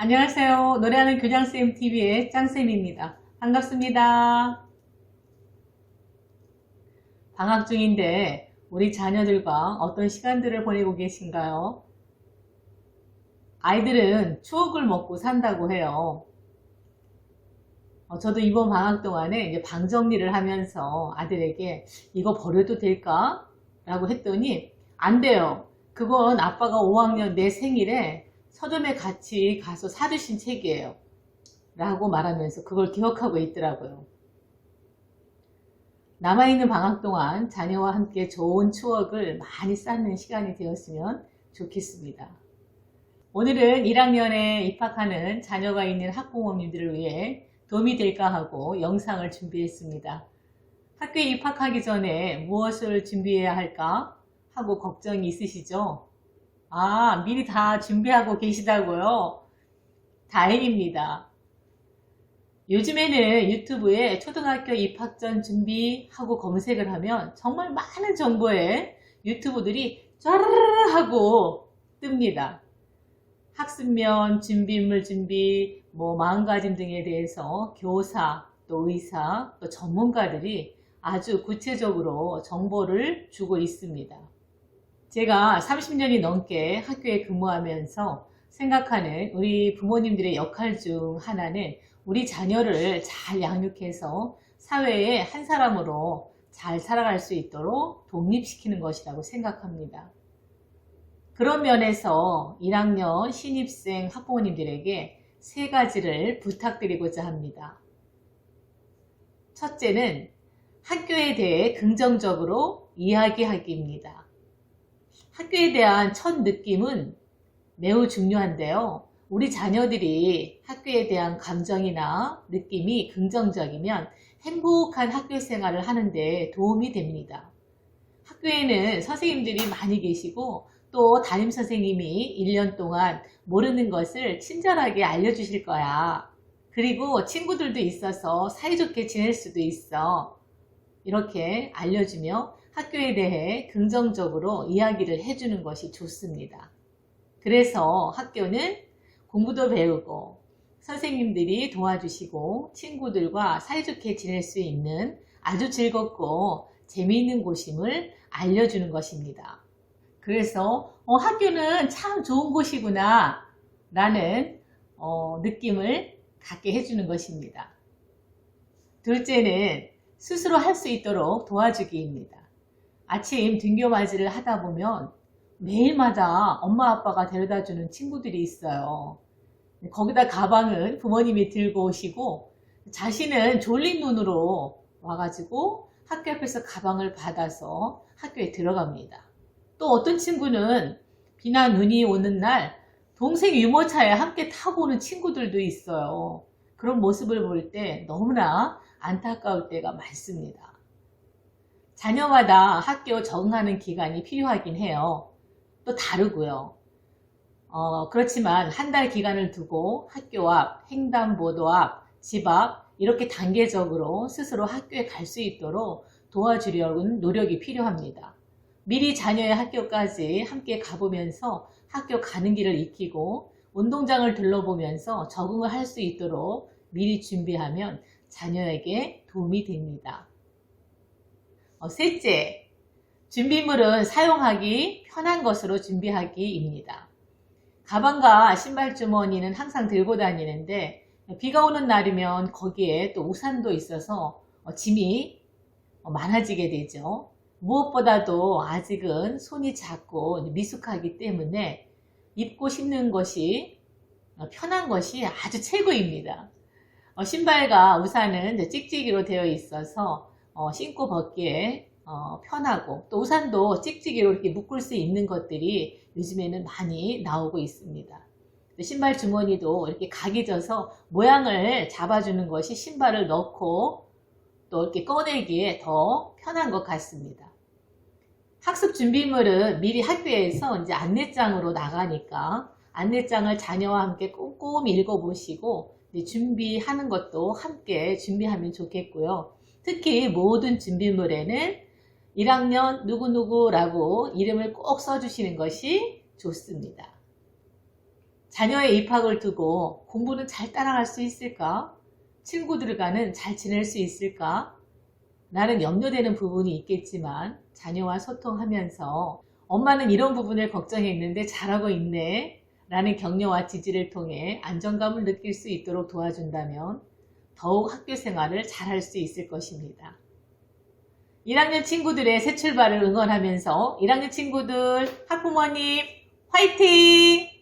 안녕하세요. 노래하는 교장쌤 TV의 짱쌤입니다. 반갑습니다. 방학 중인데 우리 자녀들과 어떤 시간들을 보내고 계신가요? 아이들은 추억을 먹고 산다고 해요. 어, 저도 이번 방학 동안에 이제 방 정리를 하면서 아들에게 이거 버려도 될까? 라고 했더니 안 돼요. 그건 아빠가 5학년 내 생일에 서점에 같이 가서 사주신 책이에요. 라고 말하면서 그걸 기억하고 있더라고요. 남아있는 방학 동안 자녀와 함께 좋은 추억을 많이 쌓는 시간이 되었으면 좋겠습니다. 오늘은 1학년에 입학하는 자녀가 있는 학부모님들을 위해 도움이 될까 하고 영상을 준비했습니다. 학교에 입학하기 전에 무엇을 준비해야 할까 하고 걱정이 있으시죠? 아, 미리 다 준비하고 계시다고요? 다행입니다. 요즘에는 유튜브에 초등학교 입학 전 준비하고 검색을 하면 정말 많은 정보에 유튜브들이 쫘르르 하고 뜹니다. 학습면, 준비물 준비, 뭐 마음가짐 등에 대해서 교사, 또 의사, 또 전문가들이 아주 구체적으로 정보를 주고 있습니다. 제가 30년이 넘게 학교에 근무하면서 생각하는 우리 부모님들의 역할 중 하나는 우리 자녀를 잘 양육해서 사회의 한 사람으로 잘 살아갈 수 있도록 독립시키는 것이라고 생각합니다. 그런 면에서 1학년 신입생 학부모님들에게 세 가지를 부탁드리고자 합니다. 첫째는 학교에 대해 긍정적으로 이야기하기입니다. 학교에 대한 첫 느낌은 매우 중요한데요. 우리 자녀들이 학교에 대한 감정이나 느낌이 긍정적이면 행복한 학교 생활을 하는데 도움이 됩니다. 학교에는 선생님들이 많이 계시고 또 담임 선생님이 1년 동안 모르는 것을 친절하게 알려주실 거야. 그리고 친구들도 있어서 사이좋게 지낼 수도 있어. 이렇게 알려주며 학교에 대해 긍정적으로 이야기를 해주는 것이 좋습니다. 그래서 학교는 공부도 배우고 선생님들이 도와주시고 친구들과 사이좋게 지낼 수 있는 아주 즐겁고 재미있는 곳임을 알려주는 것입니다. 그래서 어, 학교는 참 좋은 곳이구나 라는 어, 느낌을 갖게 해주는 것입니다. 둘째는 스스로 할 수 있도록 도와주기입니다. 아침 등교 맞이를 하다 보면 매일마다 엄마 아빠가 데려다 주는 친구들이 있어요. 거기다 가방은 부모님이 들고 오시고 자신은 졸린 눈으로 와가지고 학교 앞에서 가방을 받아서 학교에 들어갑니다. 또 어떤 친구는 비나 눈이 오는 날 동생 유모차에 함께 타고 오는 친구들도 있어요. 그런 모습을 볼 때 너무나 안타까울 때가 많습니다. 자녀마다 학교 적응하는 기간이 필요하긴 해요. 또 다르고요. 어, 그렇지만 한 달 기간을 두고 학교 앞, 횡단보도 앞, 집 앞 이렇게 단계적으로 스스로 학교에 갈 수 있도록 도와주려는 노력이 필요합니다. 미리 자녀의 학교까지 함께 가보면서 학교 가는 길을 익히고 운동장을 둘러보면서 적응을 할 수 있도록 미리 준비하면 자녀에게 도움이 됩니다. 어, 셋째, 준비물은 사용하기 편한 것으로 준비하기입니다. 가방과 신발 주머니는 항상 들고 다니는데 비가 오는 날이면 거기에 또 우산도 있어서 어, 짐이 많아지게 되죠. 무엇보다도 아직은 손이 작고 미숙하기 때문에 입고 신는 것이 편한 것이 아주 최고입니다. 어, 신발과 우산은 찍찍이로 되어 있어서 어, 신고 벗기에 어, 편하고 또 우산도 찍찍이로 이렇게 묶을 수 있는 것들이 요즘에는 많이 나오고 있습니다. 신발 주머니도 이렇게 각이 져서 모양을 잡아주는 것이 신발을 넣고 또 이렇게 꺼내기에 더 편한 것 같습니다. 학습 준비물은 미리 학교에서 이제 안내장으로 나가니까 안내장을 자녀와 함께 꼼꼼히 읽어보시고 준비하는 것도 함께 준비하면 좋겠고요. 특히 모든 준비물에는 1학년 누구누구라고 이름을 꼭 써주시는 것이 좋습니다. 자녀의 입학을 두고 공부는 잘 따라갈 수 있을까? 친구들과는 잘 지낼 수 있을까? 나는 염려되는 부분이 있겠지만 자녀와 소통하면서 엄마는 이런 부분을 걱정했는데 잘하고 있네 라는 격려와 지지를 통해 안정감을 느낄 수 있도록 도와준다면 더욱 학교 생활을 잘할 수 있을 것입니다. 1학년 친구들의 새 출발을 응원하면서 1학년 친구들 학부모님 화이팅!